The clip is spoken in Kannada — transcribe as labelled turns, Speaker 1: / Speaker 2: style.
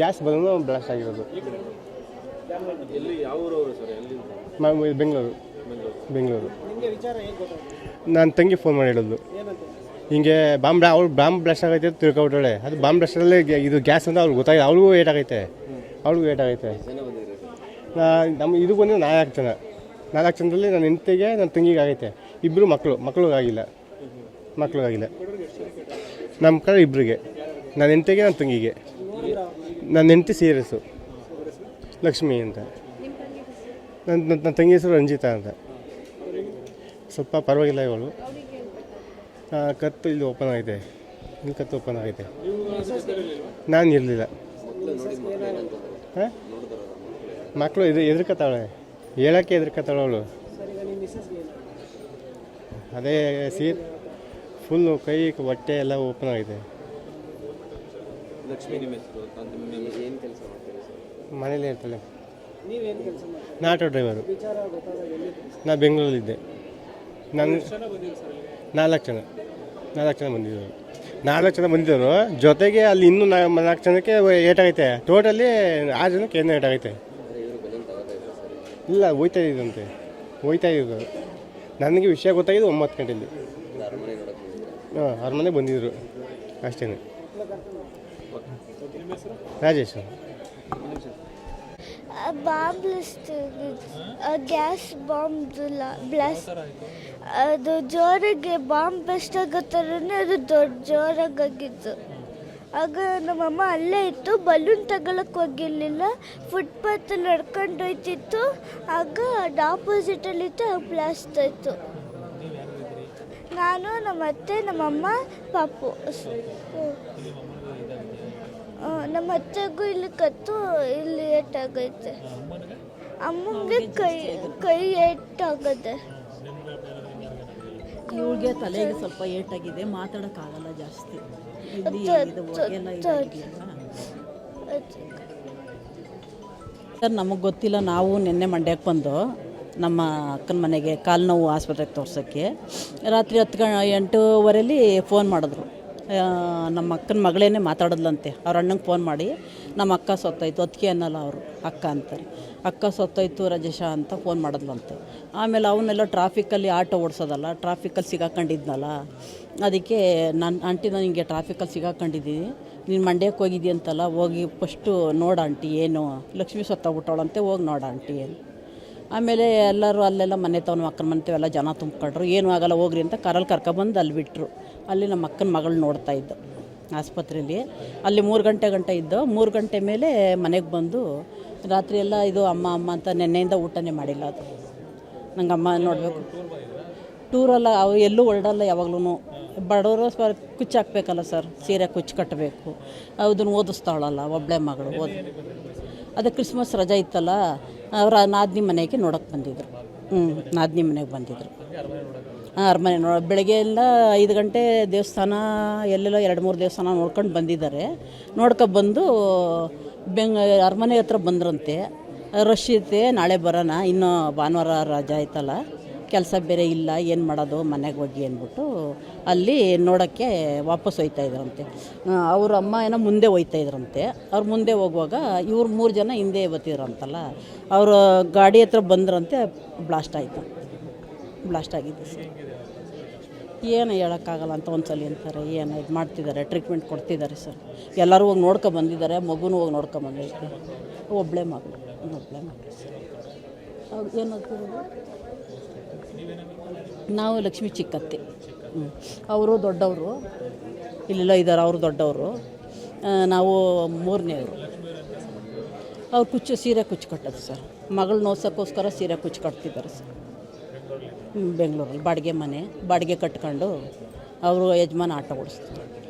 Speaker 1: ಗ್ಯಾಸ್ ಬಂದು ಬ್ಲಾಸ್ಟ್ ಆಗಿರೋದು. ಬೆಂಗಳೂರು.
Speaker 2: ಬೆಂಗಳೂರು.
Speaker 3: ನಿಮಗೆ
Speaker 1: ನನ್ನ ತಂಗಿ ಫೋನ್ ಮಾಡಿ
Speaker 3: ಹೇಳೋದು
Speaker 1: ಹಿಂಗೆ ಬಾಂಬ್ ಅವ್ಳು ಬಾಂಬ್ ಬ್ಲಾಸ್ಟ್ ಆಗೈತೆ ಅಂತ ತಿಳ್ಕೊಬಿಟ್ಟಾಳೆ. ಅದು ಬಾಂಬ್ ಬ್ಲಾಸ್ಟಲ್ಲಿ ಇದು ಗ್ಯಾಸ್ ಅಂತ ಅವ್ಳಿಗೆ ಗೊತ್ತಾಗಿದೆ ಅವಳಿಗೂ ಏಟ್ ಆಗೈತೆ. ಅವಳಿಗೂ ಏಟ್ ಆಗೈತೆ. ನಾ ನಮ್ಮ ಇದು ಬಂದು ನಾಲ್ಕು ಜನ ನಾಲ್ಕು ಜನದಲ್ಲಿ ನನ್ನ ಹೆಂಡತಿಗೆ ನನ್ನ ತಂಗಿಗೆ ಆಗೈತೆ. ಇಬ್ಬರು ಮಕ್ಕಳು ಮಕ್ಕಳಿಗಾಗಿಲ್ಲ ಮಕ್ಕಳಿಗಾಗಿಲ್ಲ ನಮ್ಮ ಕಡೆ ಇಬ್ಬರಿಗೆ ನನ್ನ ಹೆಂಡತಿಗೆ ನನ್ನ ತಂಗಿಗೆ. ನನ್ನ ಹೆಂಡತಿ ಸೀರಿಯಸ್ಸು ಲಕ್ಷ್ಮಿ ಅಂತ. ನನ್ನ ನನ್ನ ತಂಗಿ ಹೆಸರು ರಂಜಿತಾ ಅಂತ. ಸ್ವಲ್ಪ ಪರವಾಗಿಲ್ಲ ಇವಳು. ಕತ್ತು ಇಲ್ಲಿ ಓಪನ್ ಆಗಿದೆ. ಇಲ್ಲಿ ಕತ್ತು ಓಪನ್ ಆಗಿದೆ. ನಾನು ಇರಲಿಲ್ಲ. ಹಾಂ? ಮಕ್ಕಳು ಇದು ಎದುರ್ಕತ್ತಾಳೆ. ಹೇಳೋಕ್ಕೆ ಎದುರ್ಕತ್ತಾಳೆ ಅವಳು.
Speaker 3: ಸರ್
Speaker 1: ಅದೇ ಸೀಟ್ ಫುಲ್ಲು ಕೈ ಹೊಟ್ಟೆ ಎಲ್ಲ ಓಪನ್ ಆಗಿದೆ.
Speaker 2: ಲಕ್ಷ್ಮಿ ನಿಮ್ಮ ಹೆಸರು ಅಂತ ನಿಮ್ಮ ಏನು ಕೆಲಸ ಮಾಡ್ತೀರಿ ಸರ್?
Speaker 1: ಮನೇಲೇ ಇರ್ತಾಳೆ
Speaker 3: ನೀವೇನು ಕೆಲಸ ಮಾಡ್ತೀರಿ?
Speaker 1: ನಾ ಆಟೋ ಡ್ರೈವರು
Speaker 3: ವಿಚಾರ ಗೊತ್ತಾದಾಗ ಎಲ್ಲಿದ್ರಿ
Speaker 1: ನಾ ಬೆಂಗಳೂರಲ್ಲಿದ್ದೆ. ನಾನು ನಾಲ್ಕು ಜನ ನಾಲ್ಕು ಜನ. ಬಂದಿದ್ದರು. ನಾಲ್ಕು ಜನ ಬಂದಿದ್ದರು. ಜೊತೆಗೆ ಅಲ್ಲಿ ಇನ್ನೂ ನಾ ನಾಲ್ಕು ಜನಕ್ಕೆ ಏಟಾಗೈತೆ. ಟೋಟಲಿ ಆರು ಜನಕ್ಕೆ ಏನೋ ಏಟಾಗೈತೆ.
Speaker 2: ಇವರು ಬೆಲೂನ್ ತಗೋತಾ ಇದ್ದಾರೆ ಸರ್?
Speaker 1: ಇಲ್ಲ ಹೋಯ್ತಾ ಇದ್ದಂತೆ ಹೋಯ್ತಾ ಇದ್ದರು. ನನಗೆ ವಿಷಯ ಗೊತ್ತಾಗಿದ್ದು ಒಂಬತ್ತು ಗಂಟೆಯಲ್ಲಿ.
Speaker 2: ಅರಮನೆ ನೋಡಕ್ಕೆ ಬಂದಿದ್ದಾರೆ
Speaker 1: ಹಾಂ ಅವ್ರ ಮನೆ ಬಂದಿದ್ದರು ಅಷ್ಟೇ Rajesh
Speaker 4: bomb blast gas bomb blast ಅದು ಜೋರಾಗಿ ಬಾಂಬ್ ಬ್ಲಾಸ್ಟ್ ಆಗೋ ಥರನೇ ಅದು ದೊಡ್ಡ ಜೋರಾಗಿತ್ತು ಆಗ ನಮ್ಮಮ್ಮ ಅಲ್ಲೇ ಇತ್ತು ಬಲೂನ್ ತಗೊಳಕ್ಕೆ ಹೋಗಿರ್ಲಿಲ್ಲ. ಫುಟ್ಪಾತ್ ನಡ್ಕೊಂಡು ಹೋಯ್ತಿತ್ತು. ಆಗ ಅದು ಆಪೋಸಿಟಲ್ಲಿತ್ತು ಬ್ಲಾಸ್ಟ್ ಆಯ್ತು ನಾನು, ನಮ್ಮ ಅತ್ತೆ ನಮ್ಮಮ್ಮ ಪಾಪು. ನಮ್ಮ ಅತ್ತೆಗೂ ಇಲ್ಲಿ ಕತ್ತು ಇಲ್ಲಿ ಏಟಾಗೈತೆ. ಅಮ್ಮಂಗೆ ಕೈ ಕೈ ಏಟಾಗದೆ.
Speaker 5: ಇವಳಿಗೆ ತಲೆಗೆ ಸ್ವಲ್ಪ ಏಟಾಗಿದೆ ಮಾತಾಡೋಕ್ಕಾಗಲ್ಲ ಜಾಸ್ತಿ. ಸರ್ ನಮಗೆ ಗೊತ್ತಿಲ್ಲ ನಾವು ನಿನ್ನೆ ಮಂಡ್ಯಕ್ಕೆ ಬಂದು ನಮ್ಮ ಅಕ್ಕನ ಮನೆಗೆ ಕಾಲು ನೋವು ಆಸ್ಪತ್ರೆಗೆ ತೋರ್ಸೋಕ್ಕೆ. ರಾತ್ರಿ ಹತ್ತು ಗಂಟೆ ಎಂಟೂವರೆಯಲ್ಲಿ ಫೋನ್ ಮಾಡಿದ್ರು. ನಮ್ಮ ಅಕ್ಕನ ಮಗಳೇನೆ ಮಾತಾಡಿದ್ಲಂತೆ. ಅವ್ರ ಅಣ್ಣಂಗೆ ಫೋನ್ ಮಾಡಿ, ನಮ್ಮ ಅಕ್ಕ ಸೊತ್ತಾಯ್ತು ಅದಕ್ಕೆ ಅನ್ನಲ್ಲ ಅವರು, ಅಕ್ಕ ಅಂತಾರೆ ಅಕ್ಕ ಸತ್ತೋಯ್ತು ರಜೇಶ ಅಂತ ಫೋನ್ ಮಾಡಿದ್ಲಂತೆ. ಆಮೇಲೆ ಅವನ್ನೆಲ್ಲ ಟ್ರಾಫಿಕಲ್ಲಿ ಆಟೋ ಓಡಿಸೋದಲ್ಲ ಟ್ರಾಫಿಕಲ್ಲಿ ಸಿಗಾಕೊಂಡಿದ್ನಲ್ಲ, ಅದಕ್ಕೆ ನನ್ನ ಆಂಟಿ ನಾನು ಹಿಂಗೆ ಟ್ರಾಫಿಕಲ್ಲಿ ಸಿಗಾಕೊಂಡಿದ್ದೀನಿ, ನೀನು ಮಂಡ್ಯಕ್ಕೆ ಹೋಗಿದ್ದೀಯಂತಲ್ಲ ಹೋಗಿ ಫಸ್ಟು ನೋಡ ಆಂಟಿ, ಏನು, ಲಕ್ಷ್ಮಿ ಸತ್ತೋಗ್ಬಿಟ್ಟವಳಂತೆ, ಹೋಗಿ ನೋಡ ಆಂಟಿ ಆಮೇಲೆ ಎಲ್ಲರೂ ಅಲ್ಲೆಲ್ಲ ಮನೆ ತವನು ಅಕ್ಕನ ಮನೆ ಎಲ್ಲ ಜನ ತುಂಬ್ಕೊಂಡ್ರು, ಏನೂ ಆಗಲ್ಲ, ಹೋಗ್ರಿ ಅಂತ ಕಾರಲ್ಲಿ ಕರ್ಕೊಬಂದು ಅಲ್ಲಿ ಬಿಟ್ಟರು ಅಲ್ಲಿ ನಮ್ಮ ಅಕ್ಕನ ಮಗಳು ನೋಡ್ತಾ ಇದ್ದ ಆಸ್ಪತ್ರೆಯಲ್ಲಿ ಅಲ್ಲಿ ಮೂರು ಗಂಟೆ ಗಂಟೆ ಇದ್ದು. ಮೂರು ಗಂಟೆ ಮೇಲೆ ಮನೆಗೆ ಬಂದು ರಾತ್ರಿ ಎಲ್ಲ ಇದು ಅಮ್ಮ ಅಮ್ಮ ಅಂತ ನೆನ್ನೆಯಿಂದ ಊಟನೇ ಮಾಡಿಲ್ಲ ಅದು. ನಂಗೆ ಅಮ್ಮ ನೋಡಬೇಕು. ಟೂರಲ್ಲ ಅವು ಎಲ್ಲೂ ಹೊರಡಲ್ಲ ಯಾವಾಗ್ಲೂ ಬಡವರು ಸ್ವ ಕುಚ್ಚು ಹಾಕ್ಬೇಕಲ್ಲ ಸರ್, ಸೀರೆ ಕುಚ್ಚು ಕಟ್ಟಬೇಕು ಅದನ್ನು ಓದಿಸ್ತಾಳಲ್ಲ ಒಬ್ಬಳೆ ಮಗಳು ಓದಿ. ಅದೇ ಕ್ರಿಸ್ಮಸ್ ರಜೆ ಇತ್ತಲ್ಲ, ಅವರ ನಾದಿನಿ ಮನೆಗೆ ನೋಡೋಕೆ ಬಂದಿದ್ದರು ಹ್ಞೂ ನಾದಿನಿ ಮನೆಗೆ ಬಂದಿದ್ರು. ಹಾಂ ಅರಮನೆ ನೋ ಬೆಳಗ್ಗೆ ಎಲ್ಲ ಐದು ಗಂಟೆ ದೇವಸ್ಥಾನ, ಎಲ್ಲೆಲ್ಲೋ ಎರಡು ಮೂರು ದೇವಸ್ಥಾನ ನೋಡ್ಕೊಂಡು ಬಂದಿದ್ದಾರೆ. ನೋಡ್ಕೊಬಂದು ಬೆಂಗ, ಅರಮನೆ ಹತ್ರ ಬಂದ್ರಂತೆ. ರಶ್ ಇರುತ್ತೆ, ನಾಳೆ ಬರೋಣ. ಇನ್ನೂ ಭಾನುವಾರ ರಜೆ ಆಯ್ತಲ್ಲ ಕೆಲಸ ಬೇರೆ ಇಲ್ಲ, ಏನು ಮಾಡೋದು, ಮನೆಗೆ ಹೋಗಿ ಅಂದ್ಬಿಟ್ಟು ಅಲ್ಲಿ ನೋಡೋಕ್ಕೆ ವಾಪಸ್ ಹೋಯ್ತಾ ಇದ್ರಂತೆ. ಅವ್ರ ಅಮ್ಮ ಏನೋ ಮುಂದೆ ಹೋಯ್ತಾ ಇದ್ರಂತೆ. ಅವ್ರು ಮುಂದೆ ಹೋಗುವಾಗ ಇವ್ರು ಮೂರು ಜನ ಹಿಂದೆ ಬತ್ತಿದ್ರಂತಲ್ಲ ಅವರು ಗಾಡಿ ಹತ್ರ ಬಂದ್ರಂತೆ ಬ್ಲಾಸ್ಟ್ ಆಯಿತು. ಬ್ಲಾಸ್ಟ್ ಆಗಿದೆ ಸರ್ ಏನು ಹೇಳೋಕ್ಕಾಗಲ್ಲ ಅಂತ ಒಂದ್ಸಲಿ ಅಂತಾರೆ, ಏನು ಇದು ಮಾಡ್ತಿದ್ದಾರೆ ಟ್ರೀಟ್ಮೆಂಟ್ ಕೊಡ್ತಿದ್ದಾರೆ ಸರ್. ಎಲ್ಲರೂ ಹೋಗಿ ನೋಡ್ಕೊ ಬಂದಿದ್ದಾರೆ, ಮಗುನೂ ಹೋಗಿ ನೋಡ್ಕೊ ಬಂದಿದ್ದಾರೆ. ಒಬ್ಬಳೇ ಮಗಳು ಒಬ್ಬಳೇ ಮಗಳು ಸರ್. ಅವ್ರು ಏನಾಗ್ತಿರೋದು ನಾವು ಲಕ್ಷ್ಮಿ ಚಿಕ್ಕತ್ತೆ. ಅವರು ದೊಡ್ಡವರು, ಇಲ್ಲೆಲ್ಲ ಇದ್ದಾರೆ ಅವರು ದೊಡ್ಡವರು. ನಾವು ಮೂರನೇವರು ಅವ್ರು. ಕುಚ್ಚು ಸೀರೆ ಕುಚ್ಚು ಕಟ್ಟೋದು ಸರ್. ಮಗಳು ನೋಡ್ಸೋಕ್ಕೋಸ್ಕರ ಸೀರೆ ಕುಚ್ಚು ಕಟ್ತಿದ್ದಾರೆ ಸರ್. ಬೆಂಗಳೂರಲ್ಲಿ ಬಾಡಿಗೆ ಮನೆ ಬಾಡಿಗೆ ಕಟ್ಕೊಂಡು ಅವರು ಯಜಮಾನ ಆಟೋ ಓಡಿಸ್ತಾರೆ